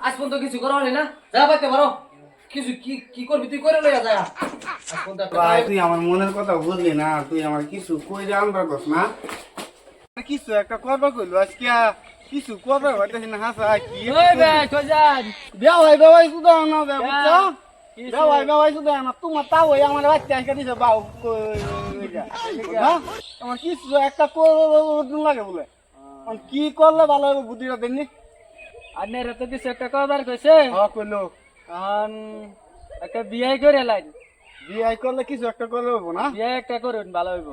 আজ পর্যন্ত কিছু করা হলি না যা পাইতে পারো কিছু কি কি করবি তুই করে লইয়া যা ভাই তুই আমার মনের কথা বুঝলি না তুই আমার কিছু কই যে আনবার কস না কিছু একটা করবা কইলো আজকে কিছু করবা হইতাছি না হাসা কি ওই বে, সোজান। বিয়া ভাই বাবাই শুধু না বুঝছ? কি ভাই বাবাই শুধু না তোমার তাও ওই আমার বাচ্চা আজকে দিছে বাউ হ্যাঁ? আমার কিছু একটা করুন লাগে বলে। এখন কি করলে ভালো হবে বুদ্ধিটা দেননি আন্নের তো কিছু একটা করবার কইছে। হ্যাঁ কইলো। এখন একটা বিয়ে করে লাইন। বিয়াই করলে কিছু একটা করলে হব না? বিয়ে একটা করুন ভালো হইব।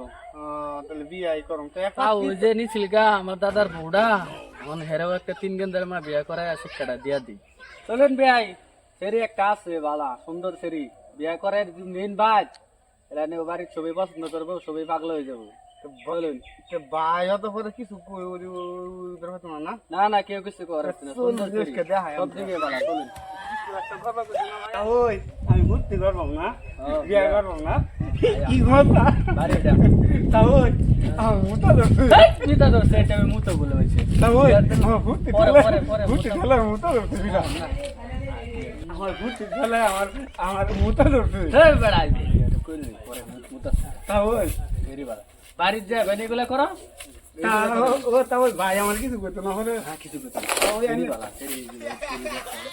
তাহলে বিয়াই করম তো একটা ওই যে নিছিল গা আমার দাদার বউডা এখন হেরাও একটা তিন গেন্দার মা বিয়া করায় শিক্ষাটা দিয়া দি চলেন বিয়াই। সেরি একটা আছে বালা সুন্দর সেরি বিয়া করে দিন বাদ এরা নিয়ে বাড়ির ছবি পছন্দ করব ছবি পাগল হয়ে যাব। বলুন ভাই হয়তো পরে কিছু হতো না না? না না কেউ কিছু করে না সব দিকে বালা চলুন। ওই আমি ঘুরতে পারব না। হ্যাঁ, বিয়ে করব না। কি কথা? বাড়ি যা। তা ওই আমার মোটা ধরছে। হেই, মিতা ধরছে, এটা আমি মুতো বলে হয়েছে আমার ধরছে বিরাট আমার আমার মোটা ধরছে হেই, বেড়া, কইলি, পরে মুতো। তা ওই সেরি বালা। বাড়ির যা বেনি গুলা করো। তা ও- তা ওই ভাই আমার কিছু করতো না হলে কিছু করতে ওই আমি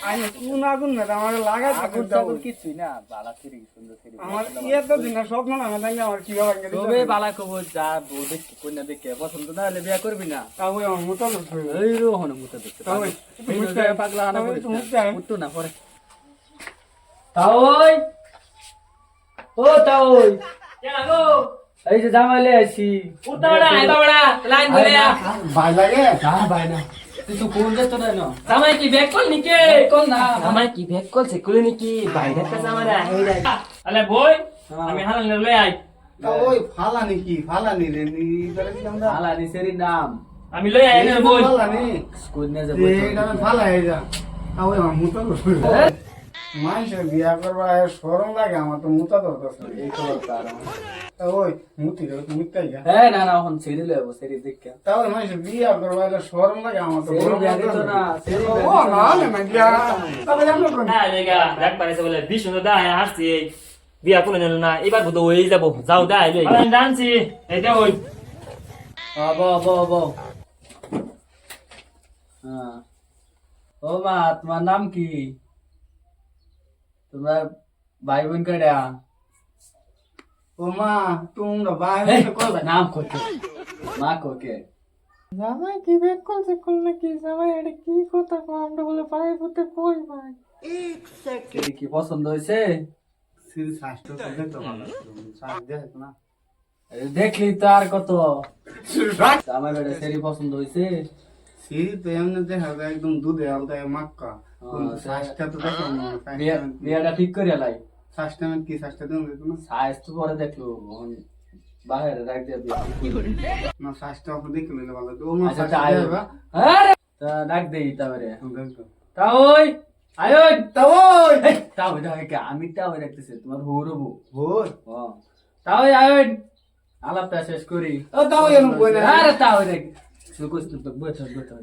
আমি কোন আগুন না আমার লাগাই আগুন টাগুন কিছুই না বালা সিরি সুন্দর সিরি আমার ইয়ে তো দিন না স্বপ্ন না তাইলে আমার কি হবে তবে বালা কব যা বউ দেখি কন্যা দেখে পছন্দ না হলে বিয়া করবি না। তা ওই আমার মোটা ধরছে এই রো হন মুতে দেখতে তা ওই, আয়। পাগলা হানা তা ওই, করিস না। মুছতে আয়। না পরে। তাওই? ও তাওই। এই যে জামাইলে আইছি। উঠা আইবা বড়া লাইন ধরে। ভাই লাগে? তুই তো কোন যেত না জামাই কি কল নিকে? কোন না। জামাই কি কল সে কুলে নিকি? আই আলে বই আমি হালাল লই আই। তা ওই ফালানি কি? ফালানি রে নি করে কি আমরা। আলা নি সেরি নাম। আমি লই আই না বই। যা। তা ওই মানুষের বিয়া করবা সরম লাগে আমার তো মোটা ধরতেছে এই খবর তার তা ওই মুতি মুতাই গা হ্যাঁ না না এখন সেরি লইব সেরি দেখে তা ওই মানুষের বিয়া করবা এটা সরম লাগে আমার তো বড় বিয়া দিত না ও না না না গিয়া তবে আমরা কোন হ্যাঁ লেগা দেখ পারেছে বলে বিষ্ণু দা হাসছি এই বিয়া নিল না এবার ওই যাব যাও দা আমি ডান্সি এটা ওই আব আব হ্যাঁ ও মা তোমার নাম কি তোমার ভাই বোন কেডা ও মা তোমরা বাইরে কল নাম কোকে মা কোকে জামাই কি বেক করছে কোন নাকি? জামাই এটা কি কথা কো আমরা বলে পায়ে পুতে কই ভাই? সেরি কি পছন্দ হয়েছে? সিল শাস্ত্র করলে তো ভালো। শাস্ত্র দেখ না। এই দেখলি তো আর কত আমার বেটা সেরি পছন্দ হয়েছে। সিল এমনি দেখা যায় একদম দুধে আলদা মাক্কা। কিন্তু শাস্ত্র তো দেখো না বিয়াটা ঠিক করে লাই। শাস্ত্র কি শাস্ত্র দেন দেখো না? সাইজ তো পরে দেখল বাইরে রাখ দিয়ে না শাস্ত্র আপনি দেখে নিলে ভালো তো মা আচ্ছা শাস্ত্র তা ডাক দেই দেখো তা ওই আয়ো তা ওই। তা ওই দেখো আমি তা ওই দেখতেছি তোমার বউ ভোর তা ওই আয়ো আলাপটা শেষ করি। ও তা ওই এরকম কই না আরে তা ওই দেখ সুকুস তো বইতে বইতে